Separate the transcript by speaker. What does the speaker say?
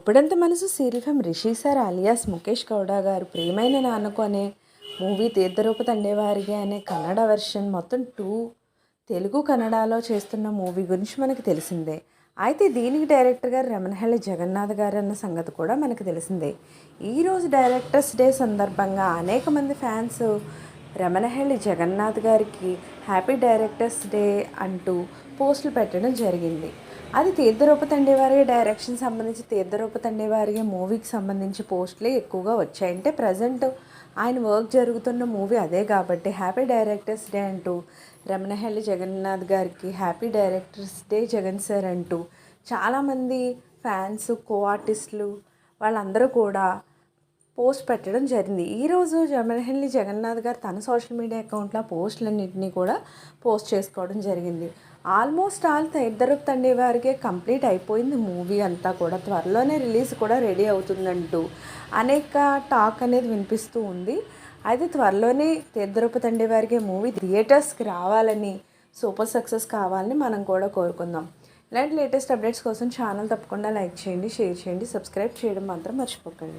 Speaker 1: గొప్పడంత మనసు serial Rishi sir alias Mukesh Gowda గారు ప్రియమైన నాన్నకు అనే మూవీ తీర్థరూప తండేవారిగా అనే కన్నడ వెర్షన్ మొత్తం టూ తెలుగు కన్నడలో చేస్తున్న మూవీ గురించి మనకు తెలిసిందే. అయితే దీనికి డైరెక్టర్ గారు రమణహళ్ళి జగన్నాథ్ గారు అన్న సంగతి కూడా మనకు తెలిసిందే. ఈరోజు డైరెక్టర్స్ డే సందర్భంగా అనేక మంది ఫ్యాన్స్ రమణహళ్ళి జగన్నాథ్ గారికి హ్యాపీ డైరెక్టర్స్ డే అంటూ పోస్టులు పెట్టడం జరిగింది. అది తీర్థరూప తండేవారి డైరెక్షన్ సంబంధించి తీర్థరూప తండేవారి మూవీకి సంబంధించి పోస్టులే ఎక్కువగా వచ్చాయి. అంటే ప్రజెంట్ ఆయన వర్క్ జరుగుతున్న మూవీ అదే కాబట్టి హ్యాపీ డైరెక్టర్స్ డే అంటూ రమణహల్లి జగన్నాథ్ గారికి happy directors day Jagan sir అంటూ చాలామంది ఫ్యాన్స్ కో ఆర్టిస్టులు వాళ్ళందరూ కూడా పోస్ట్ పెట్టడం జరిగింది. ఈరోజు జమనహల్లి జగన్నాథ్ గారు తన సోషల్ మీడియా అకౌంట్లో పోస్టులన్నింటినీ కూడా పోస్ట్ చేసుకోవడం జరిగింది. ఆల్మోస్ట్ ఆల్ ఇద్దరు తండ్రి వారికే కంప్లీట్ అయిపోయింది మూవీ అంతా కూడా. త్వరలోనే రిలీజ్ కూడా రెడీ అవుతుందంటూ అనేక టాక్ అనేది వినిపిస్తూ ఉంది. అయితే త్వరలోనే తీర్థరూప తండ్రి వారికి మూవీ థియేటర్స్కి రావాలని సూపర్ సక్సెస్ కావాలని మనం కూడా కోరుకుందాం. ఇలాంటి లేటెస్ట్ అప్డేట్స్ కోసం ఛానల్ తప్పకుండా లైక్ చేయండి షేర్ చేయండి సబ్స్క్రైబ్ చేయడం మాత్రం మర్చిపోకండి.